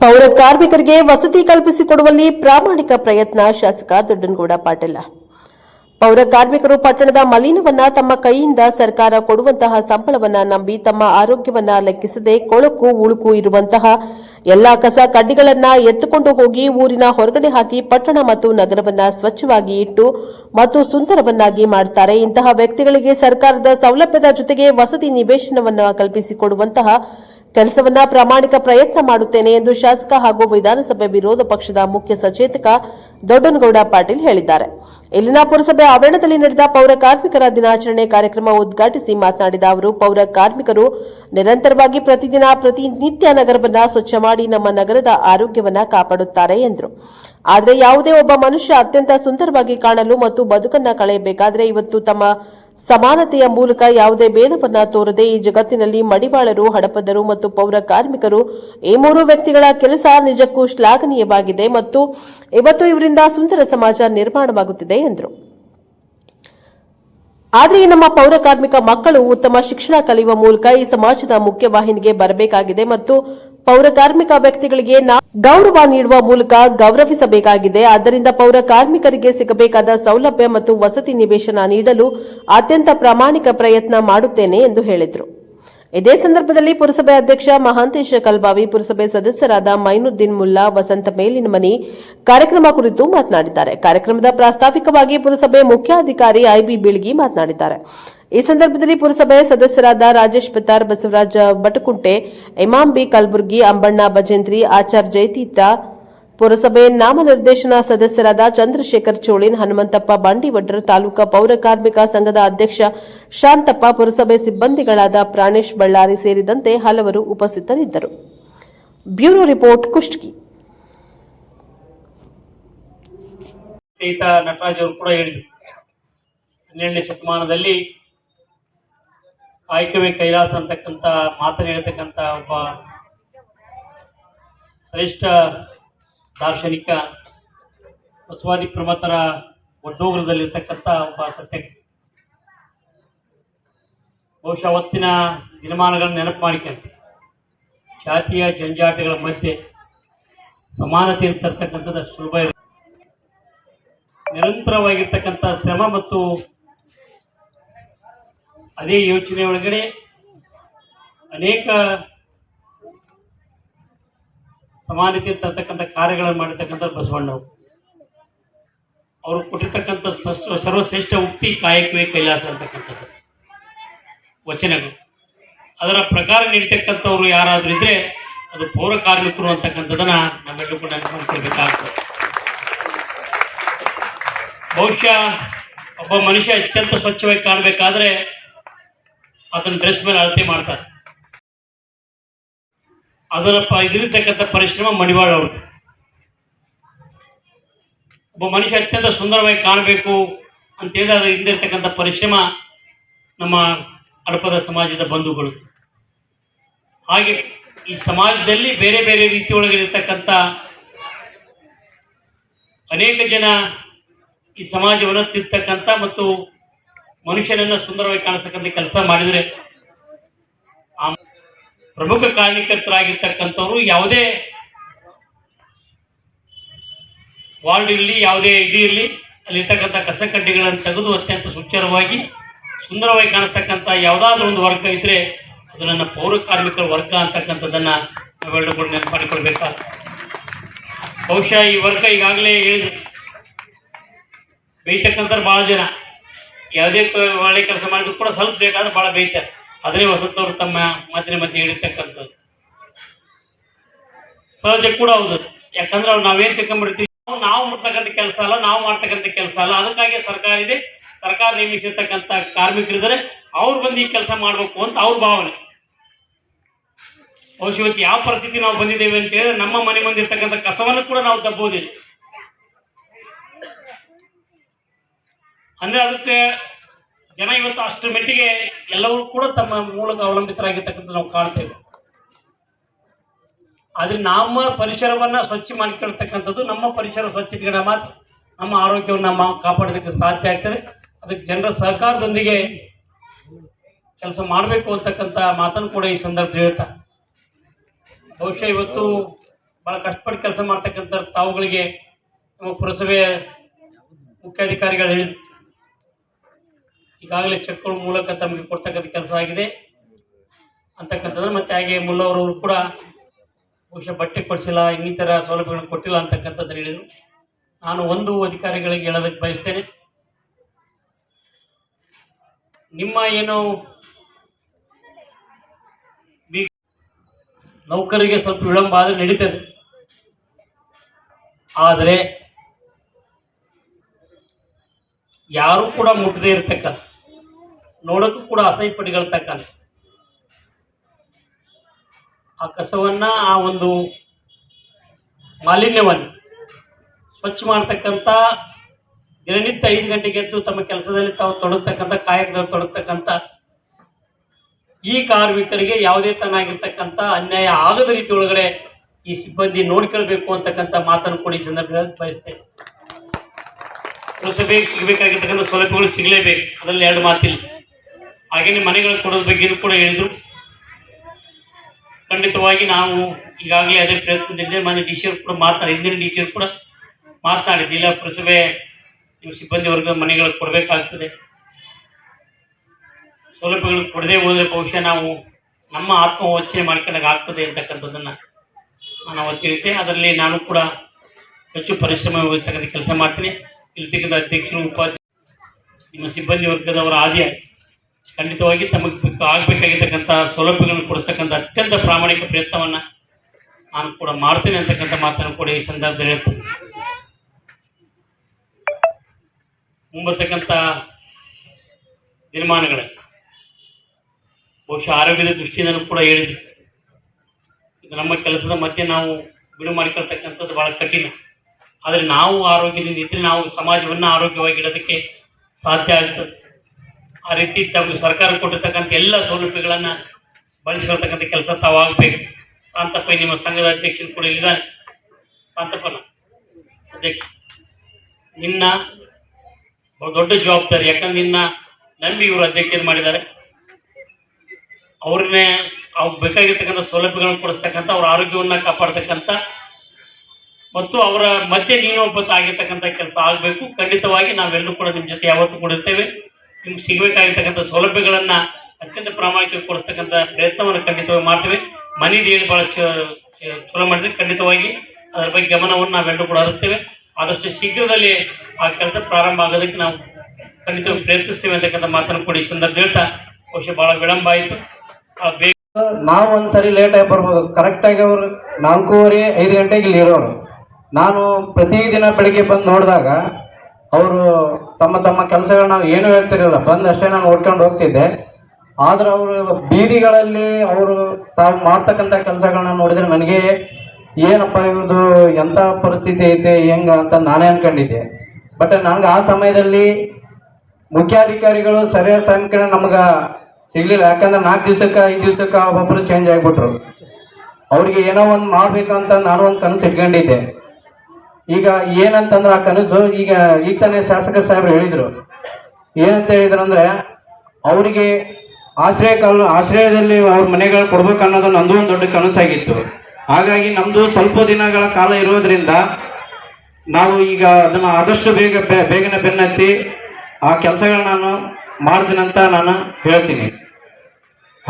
ಪೌರ ಕಾರ್ಮಿಕರಿಗೆ ವಸತಿ ಕಲ್ಪಿಸಿಕೊಡುವಲ್ಲಿ ಪ್ರಾಮಾಣಿಕ ಪ್ರಯತ್ನ ಶಾಸಕ ದೊಡ್ಡನಗೌಡ ಪಾಟೀಲ. ಪೌರ ಕಾರ್ಮಿಕರು ಪಟ್ಟಣದ ಮಲಿನವನ್ನ ತಮ್ಮ ಕೈಯಿಂದ ಸರ್ಕಾರ ಕೊಡುವಂತಹ ಸಂಬಳವನ್ನ ನಂಬಿ ತಮ್ಮ ಆರೋಗ್ಯವನ್ನ ಲೆಕ್ಕಿಸದೆ ಕೊಳಕು ಉಳುಕು ಇರುವಂತಹ ಎಲ್ಲಾ ಕಸ ಕಡ್ಡಿಗಳನ್ನ ಎತ್ತುಕೊಂಡು ಹೋಗಿ ಊರಿನ ಹೊರಗಡೆ ಹಾಕಿ ಪಟ್ಟಣ ಮತ್ತು ನಗರವನ್ನ ಸ್ವಚ್ಛವಾಗಿ ಇಟ್ಟು ಮತ್ತು ಸುಂದರವನ್ನಾಗಿ ಮಾಡುತ್ತಾರೆ ಇಂತಹ ವ್ಯಕ್ತಿಗಳಿಗೆ ಸರ್ಕಾರದ ಸೌಲಭ್ಯದ ಜೊತೆಗೆ ವಸತಿ ನಿವೇಶನವನ್ನು ಕಲ್ಪಿಸಿಕೊಡುವಂತಹ ಕೆಲಸವನ್ನ ಪ್ರಾಮಾಣಿಕ ಪ್ರಯತ್ನ ಮಾಡುತ್ತೇನೆ ಎಂದು ಶಾಸಕ ಹಾಗೂ ವಿಧಾನಸಭೆ ವಿರೋಧ ಪಕ್ಷದ ಮುಖ್ಯ ಸಚೇತಕ ದೊಡ್ಡನಗೌಡ ಪಾಟೀಲ್ ಹೇಳಿದ್ದಾರೆ. ಇಲ್ಲಿನ ಪುರಸಭೆ ಆವರಣದಲ್ಲಿ ನಡೆದ ಪೌರ ಕಾರ್ಮಿಕರ ದಿನಾಚರಣೆ ಕಾರ್ಯಕ್ರಮ ಉದ್ಘಾಟಿಸಿ ಮಾತನಾಡಿದ ಅವರು, ಪೌರ ಕಾರ್ಮಿಕರು ನಿರಂತರವಾಗಿ ಪ್ರತಿದಿನ ಪ್ರತಿನಿತ್ಯ ನಗರವನ್ನ ಸ್ವಚ್ಛ ಮಾಡಿ ನಮ್ಮ ನಗರದ ಆರೋಗ್ಯವನ್ನ ಕಾಪಾಡುತ್ತಾರೆ ಎಂದರು. ಆದರೆ ಯಾವುದೇ ಒಬ್ಬ ಮನುಷ್ಯ ಅತ್ಯಂತ ಸುಂದರವಾಗಿ ಕಾಣಲು ಮತ್ತು ಬದುಕನ್ನ ಕಳೆಯಬೇಕಾದರೆ ಇವತ್ತು ತಮ್ಮ ಸಮಾನತೆಯ ಮೂಲಕ ಯಾವುದೇ ಭೇದವನ್ನ ತೋರದೆ ಈ ಜಗತ್ತಿನಲ್ಲಿ ಮಡಿವಾಳರು, ಹಡಪದರು ಮತ್ತು ಪೌರ ಕಾರ್ಮಿಕರು ಈ ಮೂರು ವ್ಯಕ್ತಿಗಳ ಕೆಲಸ ನಿಜಕ್ಕೂ ಶ್ಲಾಘನೀಯವಾಗಿದೆ ಮತ್ತು ಇವತ್ತು ಇವರಿಂದ ಸುಂದರ ಸಮಾಜ ನಿರ್ಮಾಣವಾಗುತ್ತಿದೆ ಎಂದರು. ಆದರೆ ನಮ್ಮ ಪೌರ ಕಾರ್ಮಿಕ ಮಕ್ಕಳು ಉತ್ತಮ ಶಿಕ್ಷಣ ಕಲಿಯುವ ಮೂಲಕ ಈ ಸಮಾಜದ ಮುಖ್ಯವಾಹಿನಿಗೆ ಬರಬೇಕಾಗಿದೆ ಮತ್ತು ಪೌರ ಕಾರ್ಮಿಕ ವ್ಯಕ್ತಿಗಳಿಗೆ ಗೌರವ ನೀಡುವ ಮೂಲಕ ಗೌರವಿಸಬೇಕಾಗಿದೆ. ಆದ್ದರಿಂದ ಪೌರ ಕಾರ್ಮಿಕರಿಗೆ ಸಿಗಬೇಕಾದ ಸೌಲಭ್ಯ ಮತ್ತು ವಸತಿ ನಿವೇಶನ ನೀಡಲು ಅತ್ಯಂತ ಪ್ರಾಮಾಣಿಕ ಪ್ರಯತ್ನ ಮಾಡುತ್ತೇನೆ ಎಂದು ಹೇಳಿದರು. ಇದೇ ಸಂದರ್ಭದಲ್ಲಿ ಪುರಸಭೆ ಅಧ್ಯಕ್ಷ ಮಹಾಂತೇಶ ಕಲ್ಬಾವಿ, ಪುರಸಭೆ ಸದಸ್ಯರಾದ ಮೈನುದ್ದೀನ್ ಮುಲ್ಲಾ, ವಸಂತ ಮೇಲಿನಮನಿ ಕಾರ್ಯಕ್ರಮ ಕುರಿತು ಮಾತನಾಡಿದ್ದಾರೆ. ಕಾರ್ಯಕ್ರಮದ ಪ್ರಾಸ್ತಾವಿಕವಾಗಿ ಪುರಸಭೆ ಮುಖ್ಯಾಧಿಕಾರಿ ಐಬಿ ಬೀಳ್ಗಿ ಮಾತನಾಡಿದ್ದಾರೆ. ಈ ಸಂದರ್ಭದಲ್ಲಿ ಪುರಸಭೆ ಸದಸ್ಯರಾದ ರಾಜೇಶ್ ಪತ್ತಾರ್ ಬಸವರಾಜ ಬಟಕುಂಟೆ ಇಮಾಂಬಿ ಕಲಬುರ್ಗಿ, ಅಂಬಣ್ಣ ಬಜೇಂದ್ರಿ ಆಚಾರ್ ಜಯತೀರ್ಥ ಪುರಸಭೆ ನಾಮನಿರ್ದೇಶನ ಸದಸ್ಯರಾದ ಚಂದ್ರಶೇಖರ್ ಚೋಳಿನ್ ಹನುಮಂತಪ್ಪ ಬಂಡಿವಡ್ರ ತಾಲೂಕಾ ಪೌರ ಕಾರ್ಮಿಕ ಸಂಘದ ಅಧ್ಯಕ್ಷ ಶಾಂತಪ್ಪ ಪುರಸಭೆ ಸಿಬ್ಬಂದಿಗಳಾದ ಪ್ರಾಣೇಶ್ ಬಳ್ಳಾರಿ ಸೇರಿದಂತೆ ಹಲವರು ಉಪಸ್ಥಿತರಿದ್ದರು. Bureau report Kushtagi. ಹನ್ನೆರಡನೇ ಶತಮಾನದಲ್ಲಿ ಕಾಯಕವೇ ಕೈಲಾಸ ಅಂತಕ್ಕಂಥ ಮಾತನ್ನು ಹೇಳ್ತಕ್ಕಂಥ ಒಬ್ಬ ಶ್ರೇಷ್ಠ ದಾರ್ಶನಿಕ ಬಸವಾದಿ ಪ್ರಮತರ ಒಡ್ಡೋಗ್ರದಲ್ಲಿರ್ತಕ್ಕಂಥ ಒಬ್ಬ ಸತ್ಯ. ಬಹುಶಃ ಅವತ್ತಿನ ದಿನಮಾನಗಳನ್ನು ನೆನಪು ಮಾಡಿಕೊಂತೆ. ಜಾತಿಯ ಜಂಜಾಟಗಳ ಮಧ್ಯೆ ಸಮಾನತೆಯನ್ನು ತರ್ತಕ್ಕಂಥದ್ದು ಸುಲಭ ಇರುತ್ತೆ ನಿರಂತರವಾಗಿರ್ತಕ್ಕಂಥ ಶ್ರಮ ಮತ್ತು ಅದೇ ಯೋಚನೆ ಒಳಗಡೆ ಅನೇಕ ಸಮಾನತೆ ತರ್ತಕ್ಕಂಥ ಕಾರ್ಯಗಳನ್ನು ಮಾಡಿರ್ತಕ್ಕಂಥ ಬಸವಣ್ಣ ಅವರು ಕೊಟ್ಟಿರ್ತಕ್ಕಂಥ ಸರ್ವಶ್ರೇಷ್ಠ ಉಕ್ತಿ ಕಾಯಕವೇ ಕೈಲಾಸ ಅಂತಕ್ಕಂಥದ್ದು. ವಚನಗಳು. ಅದರ ಪ್ರಕಾರ ನೀಡ್ತಕ್ಕಂಥವ್ರು ಯಾರಾದರೂ ಇದ್ರೆ ಅದು ಪೌರ ಕಾರ್ಮಿಕರು ಅಂತಕ್ಕಂಥದ್ದನ್ನು ನಾವೆಲ್ಲರೂ ಕೂಡ ನೆನಪು ಮಾಡ್ಕೊಳ್ಬೇಕಾಗ್ತದೆ ಬಹುಶಃ ಒಬ್ಬ ಮನುಷ್ಯ ಅತ್ಯಂತ ಸ್ವಚ್ಛವಾಗಿ ಕಾಣಬೇಕಾದ್ರೆ ಅದನ್ನು ಡ್ರೆಸ್ ಮೇಲೆ ಅಳತೆ ಮಾಡ್ತಾರೆ. ಅದರ ಇದಿರತಕ್ಕಂಥ ಪರಿಶ್ರಮ ಮಡಿವಾಳ ಅವ್ರದ್ದು. ಒಬ್ಬ ಮನುಷ್ಯ ಅತ್ಯಂತ ಸುಂದರವಾಗಿ ಕಾಣಬೇಕು ಅಂತ ಹೇಳಿದ್ರೆ ಅದರ ಹಿಂದಿರ್ತಕ್ಕಂಥ ಪರಿಶ್ರಮ ನಮ್ಮ ಅಡಪದ ಸಮಾಜದ ಬಂಧುಗಳು. ಹಾಗೆ ಈ ಸಮಾಜದಲ್ಲಿ ಬೇರೆ ಬೇರೆ ರೀತಿಯೊಳಗೆ ಇರತಕ್ಕಂಥ ಅನೇಕ ಜನ ಈ ಸಮಾಜವನ್ನು ತಿರ್ತಕ್ಕಂಥ ಮತ್ತು ಮನುಷ್ಯನನ್ನು ಸುಂದರವಾಗಿ ಕಾಣಿಸ್ತಕ್ಕಂಥ ಕೆಲಸ ಮಾಡಿದರೆ ಆ ಪ್ರಮುಖ ಕಾರ್ಯಕರ್ತರಾಗಿರ್ತಕ್ಕಂಥವ್ರು ಯಾವುದೇ ವಾರ್ಡ್ ಇರಲಿ, ಯಾವುದೇ ಇದು ಇರಲಿ, ಅಲ್ಲಿರ್ತಕ್ಕಂಥ ಕಸಕಡ್ಡಿಗಳನ್ನು ತೆಗೆದು ಅತ್ಯಂತ ಸುಚ್ಚರವಾಗಿ, ಸುಂದರವಾಗಿ ಕಾಣಿಸ್ತಕ್ಕಂಥ ಯಾವುದಾದ್ರೂ ಒಂದು ವರ್ಗ ಇದ್ದರೆ ಅದು ನನ್ನ ಪೌರ ಕಾರ್ಮಿಕರ ವರ್ಗ ಅಂತಕ್ಕಂಥದ್ದನ್ನು ನಾವೆಲ್ಲರೂ ಕೂಡ ನೆನಪು ಬಹುಶಃ ಈ ವರ್ಗ ಈಗಾಗಲೇ ಹೇಳಿದ್ರು. ಬೇಯ್ತಕ್ಕಂಥವ್ರು ಭಾಳ ಜನ. ಯಾವುದೇ ಒಳ್ಳೆ ಕೆಲಸ ಮಾಡಿದ್ರು ಕೂಡ ಸ್ವಲ್ಪ ಲೇಟ್ ಭಾಳ ಬೇಯ್ತಾರೆ. ಅದನ್ನೇ ವಸಂತವರು ತಮ್ಮ ಮಾತಿನ ಮಧ್ಯೆ ಹೇಳಿರ್ತಕ್ಕಂಥದ್ದು. ಸಹಜ ಕೂಡ ಹೌದು. ಯಾಕಂದ್ರೆ ಅವ್ರು ನಾವೇನ್ ತಿಳ್ಕೊಂಡ್ಬಿಡ್ತೀವಿ ನಾವು ಮಾಡ್ತಕ್ಕಂಥ ಕೆಲಸ ಅಲ್ಲ, ನಾವು ಮಾಡ್ತಕ್ಕಂಥ ಕೆಲಸ ಅಲ್ಲ. ಅದಕ್ಕಾಗಿ ಸರ್ಕಾರ ಇದೆ. ಸರ್ಕಾರ ನೇಮಿಸಿರ್ತಕ್ಕಂಥ ಕಾರ್ಮಿಕರಿದ್ದಾರೆ. ಅವ್ರು ಬಂದು ಈ ಕೆಲಸ ಮಾಡಬೇಕು ಅಂತ ಅವ್ರ ಭಾವನೆ. ಬಹುಶಃ ಇವತ್ತು ಯಾವ ಪರಿಸ್ಥಿತಿ ನಾವು ಬಂದಿದ್ದೇವೆ ಅಂತ ಹೇಳಿದ್ರೆ ನಮ್ಮ ಮನೆ ಮುಂದೆ ಇರ್ತಕ್ಕಂಥ ಕಸವನ್ನು ಕೂಡ ನಾವು ದಬ್ಬೋದಿಲ್ಲ ಅಂದ್ರೆ ಅದಕ್ಕೆ ಜನ ಇವತ್ತು ಅಷ್ಟರ ಮಟ್ಟಿಗೆ ಎಲ್ಲವೂ ಕೂಡ ತಮ್ಮ ಮೂಲಕ ಅವಲಂಬಿತರಾಗಿರ್ತಕ್ಕಂಥ ನಾವು ಕಾಣ್ತೇವೆ ಆದರೆ ನಮ್ಮ ಪರಿಸರವನ್ನ ಸ್ವಚ್ಛ ಮಾಡಿಕೊಳ್ತಕ್ಕಂಥದ್ದು ನಮ್ಮ ಪರಿಸರ ಸ್ವಚ್ಛ ಇಟ್ಕೊಂಡ ಮಾತ್ರ. ನಮ್ಮ ಆರೋಗ್ಯವನ್ನು ನಮ್ಮ ಕಾಪಾಡೋದಕ್ಕೆ ಸಾಧ್ಯ ಆಗ್ತದೆ. ಅದಕ್ಕೆ ಜನರ ಸಹಕಾರದೊಂದಿಗೆ ಕೆಲಸ ಮಾಡಬೇಕು ಅಂತಕ್ಕಂಥ ಮಾತನ್ನು ಕೂಡ ಈ ಸಂದರ್ಭದಲ್ಲಿ ಹೇಳ್ತಾ. ಬಹುಶಃ ಇವತ್ತು ಭಾಳ ಕಷ್ಟಪಟ್ಟು ಕೆಲಸ ಮಾಡ್ತಕ್ಕಂಥ ತಾವುಗಳಿಗೆ ನಮ್ಮ ಪುರಸಭೆಯ ಮುಖ್ಯಾಧಿಕಾರಿಗಳು ಹೇಳಿದ್ರು ಈಗಾಗಲೇ ಚೆಕ್ಗಳ ಮೂಲಕ ತಮಗೆ ಕೊಡ್ತಕ್ಕಂಥ ಕೆಲಸ ಆಗಿದೆ. ಅಂತಕ್ಕಂಥದ್ದು ಮತ್ತು ಹಾಗೆ ಮುಲ್ಲವರು ಕೂಡ ಬಹುಶಃ ಬಟ್ಟೆ ಕೊಡಿಸಿಲ್ಲ, ಇನ್ನಿತರ ಸೌಲಭ್ಯಗಳನ್ನು ಕೊಟ್ಟಿಲ್ಲ ಅಂತಕ್ಕಂಥದ್ದು ಹೇಳಿದರು. ನಾನು ಒಂದು ಅಧಿಕಾರಿಗಳಿಗೆ ಹೇಳೋದಕ್ಕೆ ಬಯಸ್ತೇನೆ. ನಿಮ್ಮ ಏನು ನೌಕರಿಗೆ ಸ್ವಲ್ಪ ವಿಳಂಬ ಆದರೆ ನಡೀತದೆ. ಆದರೆ ಯಾರೂ ಕೂಡ ಮುಟ್ಟದೇ ಇರತಕ್ಕಂಥ, ನೋಡೋಕ್ಕೂ ಕೂಡ ಅಸಹ್ಯ ಪಡಿಗಳ್ತಕ್ಕಂಥ. ಆ ಕಸವನ್ನ, ಆ ಒಂದು ಮಾಲಿನ್ಯವನ್ನು ಸ್ವಚ್ಛ ಮಾಡ್ತಕ್ಕಂಥ, ದಿನನಿತ್ಯ ಐದು ಗಂಟೆಗೆ ಎದ್ದು ತಮ್ಮ ಕೆಲಸದಲ್ಲಿ ತಾವು ತೊಡಗತಕ್ಕಂಥ, ಕಾಯಕದಲ್ಲಿ ತೊಡಗ್ತಕ್ಕಂಥ ಈ ಕಾರ್ಮಿಕರಿಗೆ ಯಾವುದೇ ತನಾಗಿರ್ತಕ್ಕಂಥ ಅನ್ಯಾಯ ಆಗದ ರೀತಿ ಈ ಸಿಬ್ಬಂದಿ ನೋಡ್ಕೊಳ್ಬೇಕು ಅಂತಕ್ಕಂಥ ಮಾತನ್ನು ಕೂಡ ಈ ಸಂದರ್ಭದಲ್ಲಿ ಬಯಸ್ತೇನೆ. ಪುರಸಭೆಗೆ ಸಿಗಬೇಕಾಗಿರ್ತಕ್ಕಂಥ ಸೌಲಭ್ಯಗಳು ಸಿಗಲೇಬೇಕು. ಅದರಲ್ಲಿ ಎರಡು ಮಾತಿಲ್ಲ. ಹಾಗೇನೆ ಮನೆಗಳು ಕೊಡೋದ್ರ ಬಗ್ಗೆನೂ ಕೂಡ ಹೇಳಿದರು. ಖಂಡಿತವಾಗಿ ನಾವು ಈಗಾಗಲೇ ಅದೇ ಪ್ರಯತ್ನದಿಂದ ಮನೆ ಡಿ ಸಿ ಕೂಡ ಮಾತಾಡಿ, ಹಿಂದಿನ ಡಿ ಸಿ ಕೂಡ ಮಾತನಾಡಿದ್ದಿಲ್ಲ ಪುರಸಭೆ ನೀವು ಸಿಬ್ಬಂದಿ ವರ್ಗ ಮನೆಗಳು ಕೊಡಬೇಕಾಗ್ತದೆ. ಸೌಲಭ್ಯಗಳು ಕೊಡದೇ ಹೋದರೆ ಬಹುಶಃ ನಾವು ನಮ್ಮ ಆತ್ಮವಚನೆ ಮಾಡ್ಕೊಂಡಾಗ ಆಗ್ತದೆ ಅಂತಕ್ಕಂಥದ್ದನ್ನು ನಾನು ಅವತ್ತಿರುತ್ತೆ ಅದರಲ್ಲಿ ನಾನು ಕೂಡ ಹೆಚ್ಚು ಪರಿಶ್ರಮ ವಹಿಸ್ತಕ್ಕಂಥ ಕೆಲಸ ಮಾಡ್ತೀನಿ. ಇರ್ತಕ್ಕಂಥ ಅಧ್ಯಕ್ಷರು ಉಪಾಧ್ಯಕ್ಷರು ನಿಮ್ಮ ಸಿಬ್ಬಂದಿ ವರ್ಗದವರ ಆದಿ ಖಂಡಿತವಾಗಿ ತಮಗೆ ಬೇಕು- ಆಗಬೇಕಾಗಿರ್ತಕ್ಕಂಥ ಸೌಲಭ್ಯಗಳನ್ನು ಕೊಡಿಸ್ತಕ್ಕಂಥ ಅತ್ಯಂತ ಪ್ರಾಮಾಣಿಕ ಪ್ರಯತ್ನವನ್ನು ನಾನು ಕೂಡ ಮಾಡ್ತೇನೆ ಅಂತಕ್ಕಂಥ ಮಾತನ್ನು ಕೂಡ ಈ ಸಂದರ್ಭದಲ್ಲಿ ಹೇಳ್ತೇನೆ. ಮುಂಬರ್ತಕ್ಕಂಥ ದಿನಮಾನಗಳ ಬಹುಶಃ ಆರೋಗ್ಯದ ದೃಷ್ಟಿಯಿಂದಲೂ ಕೂಡ ಹೇಳಿದ್ರು. ಇದು ನಮ್ಮ ಕೆಲಸದ ಮಧ್ಯೆ ನಾವು ಬಿಡು ಮಾಡಿಕೊಳ್ತಕ್ಕಂಥದ್ದು ಭಾಳ ಕಠಿಣ. ಆದರೆ ನಾವು ಆರೋಗ್ಯದಿಂದ ಇದ್ದರೆ ನಾವು ಸಮಾಜವನ್ನು ಆರೋಗ್ಯವಾಗಿ ಇಡೋದಕ್ಕೆ ಸಾಧ್ಯ ಆಗ್ತದೆ. ಆ ರೀತಿ ತಮಗೆ ಸರ್ಕಾರ ಕೊಟ್ಟಿರ್ತಕ್ಕಂಥ ಎಲ್ಲ ಸೌಲಭ್ಯಗಳನ್ನು ಬಳಸ್ಕೊಳ್ತಕ್ಕಂಥ ಕೆಲಸ ತಾವು ಆಗಬೇಕು ಶಾಂತಪ್ಪ ನಿಮ್ಮ ಸಂಘದ ಅಧ್ಯಕ್ಷರು ಕೂಡ ಇಲ್ಲಿದ್ದಾನೆ ಶಾಂತಪ್ಪನ ಅಧ್ಯಕ್ಷ. ನಿನ್ನ ದೊಡ್ಡ ಜವಾಬ್ದಾರಿ, ಯಾಕಂದ್ರೆ ನಿನ್ನ ನಂಬಿ ಇವರು ಅಧ್ಯಕ್ಷರು ಮಾಡಿದ್ದಾರೆ. ಅವ್ರನ್ನೇ ಅವ್ರಿಗೆ ಬೇಕಾಗಿರ್ತಕ್ಕಂಥ ಸೌಲಭ್ಯಗಳನ್ನು ಕೊಡಿಸ್ತಕ್ಕಂಥ, ಅವ್ರ ಆರೋಗ್ಯವನ್ನು ಕಾಪಾಡ್ತಕ್ಕಂಥ ಮತ್ತು ಅವರ ಮಧ್ಯೆ ನೀನು ಒಬ್ಬ ಆಗಿರ್ತಕ್ಕಂಥ ಕೆಲಸ ಆಗಬೇಕು. ಖಂಡಿತವಾಗಿ ನಾವೆಲ್ಲರೂ ಕೂಡ ನಿಮ್ಮ ಜೊತೆ ಯಾವತ್ತೂ ಕೂಡ ಇರ್ತೇವೆ. ನಿಮ್ಗೆ ಸಿಗಬೇಕಾಗಿರ್ತಕ್ಕಂಥ ಸೌಲಭ್ಯಗಳನ್ನು ಅತ್ಯಂತ ಪ್ರಾಮಾಣಿಕ ಕೊಡಿಸ್ತಕ್ಕಂಥ ಪ್ರಯತ್ನವನ್ನು ಖಂಡಿತವಾಗಿ ಮಾಡ್ತೇವೆ. ಮನೆದು ಹೇಳಿ ಭಾಳ ಚಲೋ ಮಾಡಿದ್ರೆ ಖಂಡಿತವಾಗಿ ಅದರ ಬಗ್ಗೆ ಗಮನವನ್ನು ನಾವೆಲ್ಲರೂ ಕೂಡ ಹರಿಸ್ತೇವೆ. ಆದಷ್ಟು ಶೀಘ್ರದಲ್ಲಿ ಆ ಕೆಲಸ ಪ್ರಾರಂಭ ಆಗೋದಕ್ಕೆ ನಾವು ಖಂಡಿತವಾಗಿ ಪ್ರಯತ್ನಿಸ್ತೇವೆ ಅಂತಕ್ಕಂಥ ಮಾತನ್ನು ಕೂಡ ಈ ಸಂದರ್ಭ ಹೇಳ್ತಾ, ಬಹುಶಃ ಭಾಳ ವಿಳಂಬ ಆಯಿತು. ಬೇಗ ನಾವು ಒಂದ್ಸರಿ ಲೇಟ್ ಆಗಿ ಬರ್ಬೋದು. ಕರೆಕ್ಟಾಗಿ ಅವರು ನಾಲ್ಕೂವರೆ ಐದು ಗಂಟೆಗೆ ಇಲ್ಲಿ ಇರೋರು. ನಾನು ಪ್ರತಿದಿನ ಬೆಳಿಗ್ಗೆ ಬಂದು ನೋಡಿದಾಗ ಅವರು ತಮ್ಮ ತಮ್ಮ ಕೆಲಸಗಳನ್ನ ನಾವು ಏನೂ ಹೇಳ್ತಿರಲಿಲ್ಲ. ಬಂದು ಅಷ್ಟೇ ನಾನು ಓಡ್ಕೊಂಡು ಹೋಗ್ತಿದ್ದೆ. ಆದ್ರೆ ಅವರು ಬೀದಿಗಳಲ್ಲಿ ಅವರು ತಾವು ಮಾಡ್ತಕ್ಕಂಥ ಕೆಲಸಗಳನ್ನ ನೋಡಿದ್ರೆ ನನಗೆ ಏನಪ್ಪ ಇವ್ರದ್ದು ಎಂಥ ಪರಿಸ್ಥಿತಿ ಐತೆ, ಹೆಂಗ ಅಂತ ನಾನೇ ಅಂದ್ಕೊಂಡಿದ್ದೆ ಬಟ್ ನನಗೆ ಆ ಸಮಯದಲ್ಲಿ ಮುಖ್ಯಾಧಿಕಾರಿಗಳು ಸರಿಯಾದ ಸಮಯಕ್ಕೆ ನಮ್ಗೆ ಸಿಗ್ಲಿಲ್ಲ. ಯಾಕಂದ್ರೆ ನಾಲ್ಕು ದಿವ್ಸಕ್ಕೆ, ಐದು ದಿವ್ಸಕ್ಕೆ ಒಬ್ಬೊಬ್ಬರು ಚೇಂಜ್ ಆಗಿಬಿಟ್ರು. ಅವ್ರಿಗೆ ಏನೋ ಒಂದು ಮಾಡಬೇಕು ಅಂತ ನಾನು ಒಂದು ಕನಸು ಇಟ್ಕೊಂಡಿದ್ದೆ. ಈಗ ಏನಂತಂದ್ರೆ ಆ ಕನಸು, ಈಗ ಈಗ ತಾನೇ ಶಾಸಕ ಸಾಹೇಬ್ರು ಹೇಳಿದರು. ಏನಂತ ಹೇಳಿದ್ರು ಅಂದ್ರೆ ಅವರಿಗೆ ಆಶ್ರಯ ಕಾಲ, ಆಶ್ರಯದಲ್ಲಿ ಅವ್ರ ಮನೆಗಳು ಕೊಡ್ಬೇಕು ಅನ್ನೋದು ನಂದು ಒಂದು ದೊಡ್ಡ ಕನಸಾಗಿತ್ತು. ಹಾಗಾಗಿ ನಮ್ಮದು ಸ್ವಲ್ಪ ದಿನಗಳ ಕಾಲ ಇರೋದ್ರಿಂದ ನಾವು ಈಗ ಅದನ್ನು ಆದಷ್ಟು ಬೇಗ ಬೇಗನೆ ಬೆನ್ನತ್ತಿ ಆ ಕೆಲಸಗಳನ್ನ ನಾನು ಮಾಡ್ತೀನಂತ ನಾನು ಹೇಳ್ತೀನಿ.